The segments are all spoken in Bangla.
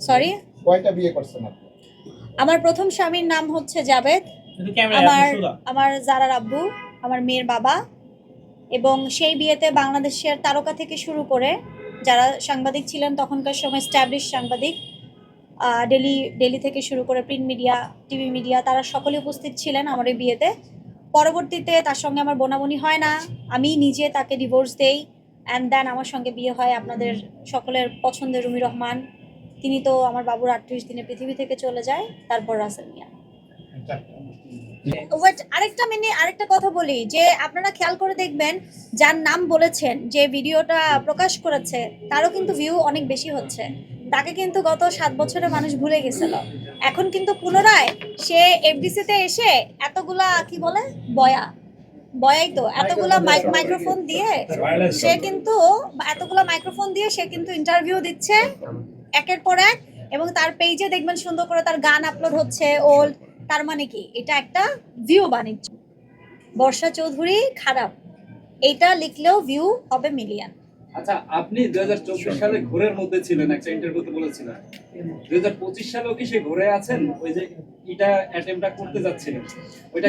সরি কয়টা বিয়ে করছেন আপনি? আমার প্রথম স্বামীর নাম হচ্ছে জাবেদ আমার আমার জারার আব্বু আমার মেয়ের বাবা এবং সেই বিয়েতে বাংলাদেশের তারকা থেকে শুরু করে যারা সাংবাদিক ছিলেন তখনকার সময় স্ট্যাবলিশ সাংবাদিক আহ, ডেলি ডেলি থেকে শুরু করে প্রিন্ট মিডিয়া টিভি মিডিয়া তারা সকলে উপস্থিত ছিলেন আমার এই বিয়েতে। পরবর্তীতে তার সঙ্গে আমার বোনাবনি হয় না। আমি নিজে তাকে ডিভোর্স দেই অ্যান্ড দেন আমার সঙ্গে বিয়ে হয় আপনাদের সকলের পছন্দের রুমি রহমান। তিনি তো আমার বাবুর আটত্রিশ দিনে পৃথিবী থেকে চলে যায় তারপর রাসেল মিয়া। আরেকটা মিনিট আরেকটা কথা বলি যে আপনারা খেয়াল করে দেখবেন যার নাম বলেছেন যে ভিডিওটা প্রকাশ করেছে তারও কিন্তু ভিউ অনেক বেশি হচ্ছে। তাকে কিন্তু গত সাত বছরে মানুষ ভুলে গেছিল। এখন কিন্তু পুনরায় সে এফডিসিতে এসে এতগুলা কি বলে বয়া। বয়াই তো এতগুলা মাইক- মাইক্রোফোন দিয়ে সে কিন্তু এতগুলা মাইক্রোফোন দিয়ে সে কিন্তু ইন্টারভিউ দিচ্ছে। একের পর এক, এবং তার পেজে দেখবেন সুন্দর করে তার গান আপলোড হচ্ছে ওল্ড তার মানে কি? এটা একটা ভিউ বাণিজ্য। বর্ষা চৌধুরী খারাপ। এটা লিখলেও ভিউ হবে মিলিয়ন আচ্ছা আপনি দুই সালে ঘোরের মধ্যে ছিলেন একটা ইন্টারভিউতে বলেছিলেন। দুই সালেও কি সে ঘোরে আছেন? ওই যে এটা অ্যাটেম্পটা করতে যাচ্ছিলেন।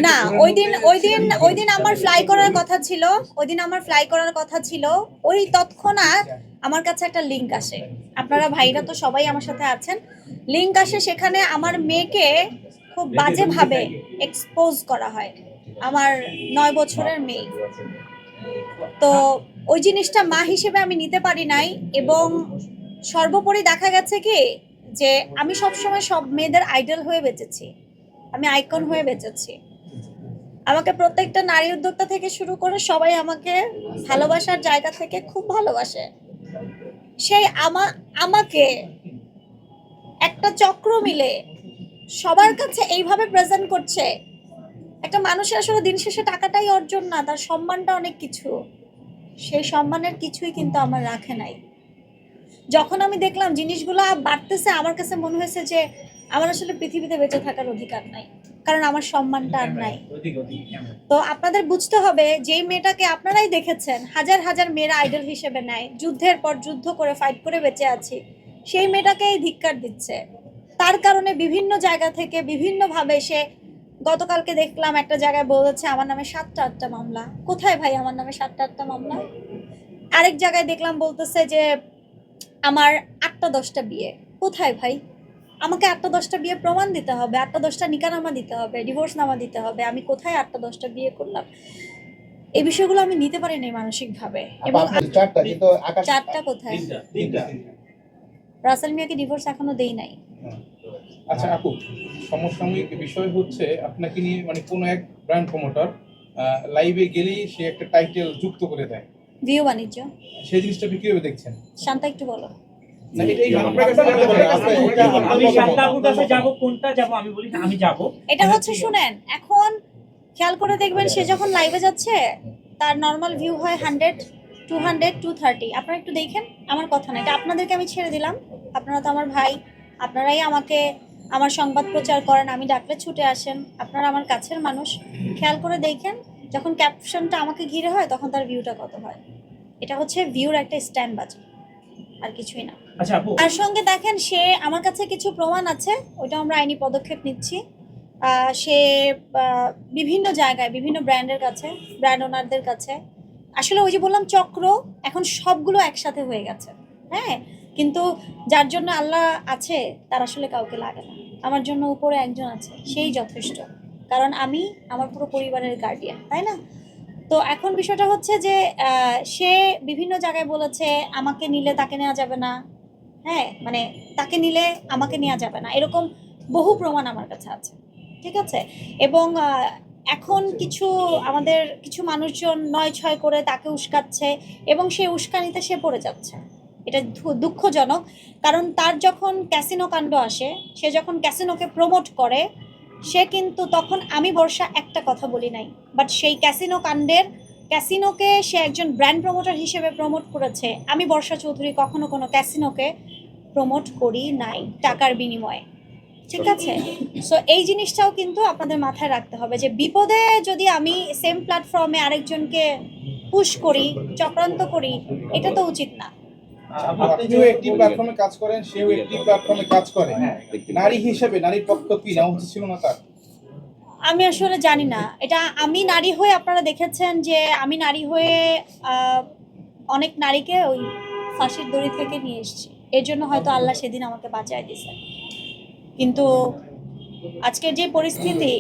না ওই দিন ওই দিন ওই দিন আমার ফ্লাই করার কথা ছিল। ওই দিন আমার ফ্লাই করার কথা ছিল। ওই তৎক্ষণাৎ আমার কাছে একটা লিংক আসে। আপনারা ভাইরা তো সবাই আমার সাথে আছেন। লিংক আসে সেখানে আমার মেয়েকে খুব বাজেভাবে এক্সপোজ করা হয়। আমার নয় বছরের মেয়ে। তো ওই জিনিসটা মা হিসেবে আমি নিতে পারি নাই এবং সর্বোপরি দেখা গেছে কি যে আমি সবসময় সব মেয়েদের আইডল হয়ে বেঁচেছি। আমি আইকন হয়ে বেঁচেছি। আমাকে প্রত্যেকটা নারী উদ্যোক্তা থেকে শুরু করে সবাই আমাকে ভালোবাসার জায়গা থেকে খুব ভালোবাসে। সেই আমা, আমাকে একটা চক্র মিলে সবার কাছে এইভাবে প্রেজেন্ট করছে। একটা মানুষের আসলে দিন শেষে টাকাটাই অর্জন না, তার সম্মানটা অনেক কিছু। সেই সম্মানের কিছুই কিন্তু আমার রাখে নাই। যখন আমি দেখলাম জিনিসগুলো বাড়তেছে, আমার কাছে মনে হয়েছে যে আমার আসলে পৃথিবীতে বেঁচে থাকার অধিকার নাই, কারণ আমার সম্মানটা আর নাই। তো আপনাদের বুঝতে হবে, যেই মেয়েটাকে আপনারাই দেখেছেন, হাজার হাজার মেয়েরা আইডল হিসেবে নেয়, যুদ্ধের পর যুদ্ধ করে ফাইট করে বেঁচে আছি, সেই মেয়েটাকেই ধিক্কার দিচ্ছে। তার কারণে বিভিন্ন জায়গা থেকে বিভিন্নভাবে সে গতকালকে দেখলাম একটা জায়গায় বলেছে আমার নামে সাতটা আটটা মামলা। কোথায় ভাই আমার নামে সাতটা আটটা মামলা? আরেক জায়গায় দেখলাম বলতেছে যে আমার আটটা দশটা বিয়ে। কোথায় ভাই? আমাকে আটটা দশটা বিয়ে প্রমাণ দিতে হবে আটটা দশটা নিকানামা দিতে হবে ডিভোর্স নামা দিতে হবে আমি কোথায় আটটা দশটা বিয়ে করলাম? এই বিষয়গুলো আমি নিতে পারি নাই মানসিকভাবে এবং চারটা কিন্তু চারটা কোথায়? তিনটা তিনটা। রাসেল মিয়াকে ডিভোর্স এখনও দেই নাই। আচ্ছা আপু সমসাময়িক বিষয় হচ্ছে আপনাকে নিয়ে মানে কোনো এক ব্র্যান্ড প্রমোটার লাইভে গেলেই সে একটা টাইটেল যুক্ত করে দেয়। ভিউ বাণিজ্য। সেই জিনিসটা আপনি কীভাবে দেখছেন? শান্তা একটু বলো। এটা হচ্ছে শুনেন এখন খেয়াল করে দেখবেন সে যখন লাইভে যাচ্ছে তার নর্মাল ভিউ হয় hundred to hundred two thirty আপনারা একটু দেখেন আমার কথা না এটা আপনাদেরকে আমি ছেড়ে দিলাম। আপনারা তো আমার ভাই আপনারাই আমাকে আমার সংবাদ প্রচার করেন আমি ডাকলে ছুটে আসেন। আপনারা আমার কাছের মানুষ। খেয়াল করে দেখেন যখন ক্যাপশনটা আমাকে ঘিরে হয় তখন তার ভিউটা কত হয়। এটা হচ্ছে ভিউর একটা স্ট্যান্ড বাজে আর কিছুই না। আচ্ছা আর সঙ্গে দেখেন সে আমার কাছে কিছু প্রমাণ আছে ওইটা আমরা আইনি পদক্ষেপ নিচ্ছি। সে বিভিন্ন জায়গায় বিভিন্ন ব্র্যান্ডের কাছে ব্র্যান্ড ওনারদের কাছে। আসলে ওই যে বললাম চক্র এখন সবগুলো একসাথে হয়ে গেছে। হ্যাঁ কিন্তু যার জন্য আল্লাহ আছে তার আসলে কাউকে লাগে না। আমার জন্য উপরে একজন আছে, সেই যথেষ্ট। কারণ আমি আমার পুরো পরিবারের গার্ডিয়ান তাই না? তো এখন বিষয়টা হচ্ছে যে সে বিভিন্ন জায়গায় বলেছে, আমাকে নিলে তাকে নেওয়া যাবে না। হ্যাঁ মানে তাকে নিলে আমাকে নেওয়া যাবে না। এরকম বহু প্রমাণ আমার কাছে আছে, ঠিক আছে? এবং এখন কিছু আমাদের কিছু মানুষজন নয় ছয় করে তাকে উস্কাচ্ছে এবং সেই উস্কানিতে সে পড়ে যাচ্ছে। এটা দুঃখজনক। কারণ তার যখন ক্যাসিনো কাণ্ড আসে, সে যখন ক্যাসিনোকে প্রমোট করে, সে কিন্তু তখন আমি বর্ষা একটা কথা বলি নাই বাট সেই ক্যাসিনো কাণ্ডের ক্যাসিনোকে সে একজন ব্র্যান্ড প্রমোটার হিসেবে প্রমোট করেছে। আমি বর্ষা চৌধুরী কখনো কোনো ক্যাসিনোকে প্রমোট করি নাই, টাকার বিনিময়ে। ঠিক আছে? সো এই জিনিসটাও কিন্তু আপনাদের মাথায় রাখতে হবে যে বিপদে যদি আমি সেম প্ল্যাটফর্মে আরেকজনকে পুশ করি, চক্রান্ত করি, এটা তো উচিত না। আপনিও একটি প্ল্যাটফর্মে কাজ করেন সেও একটি প্ল্যাটফর্মে কাজ করে। নারী হিসেবে নারীর পক্ষ কি? নেওয়া উচিত ছিল না তার? আমি আসলে জানি না। এটা আমি নারী হয়ে আপনারা দেখেছেন যে আমি নারী হয়ে আহ, অনেক নারীকে ওই ফাঁসির দড়ি থেকে নিয়ে এসেছি। এর জন্য হয়তো আল্লাহ সেদিন আমাকে বাঁচায় দিয়েছে কিন্তু আজকের যে পরিস্থিতি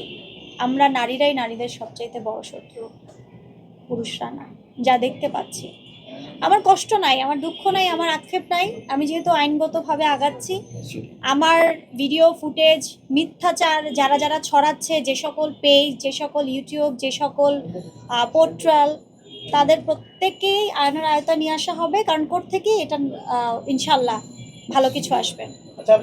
আমরা নারীরাই নারীদের সবচাইতে বড় শত্রু পুরুষরা না যা দেখতে পাচ্ছি। আমার কষ্ট নাই, আমার দুঃখ নাই, আমার আক্ষেপ নাই। আমি যেহেতু আইনগতভাবে আগাচ্ছি, আমার ভিডিও ফুটেজ মিথ্যাচার যারা যারা ছড়াচ্ছে, যে সকল পেজ যে সকল ইউটিউব যে সকল পোর্টাল তাদের প্রত্যেককেই আইনের আয়তা নিয়ে আসা হবে, কারণ কোর্ট থেকেই এটা ইনশাল্লাহ ভালো কিছু আসবে। আচ্ছা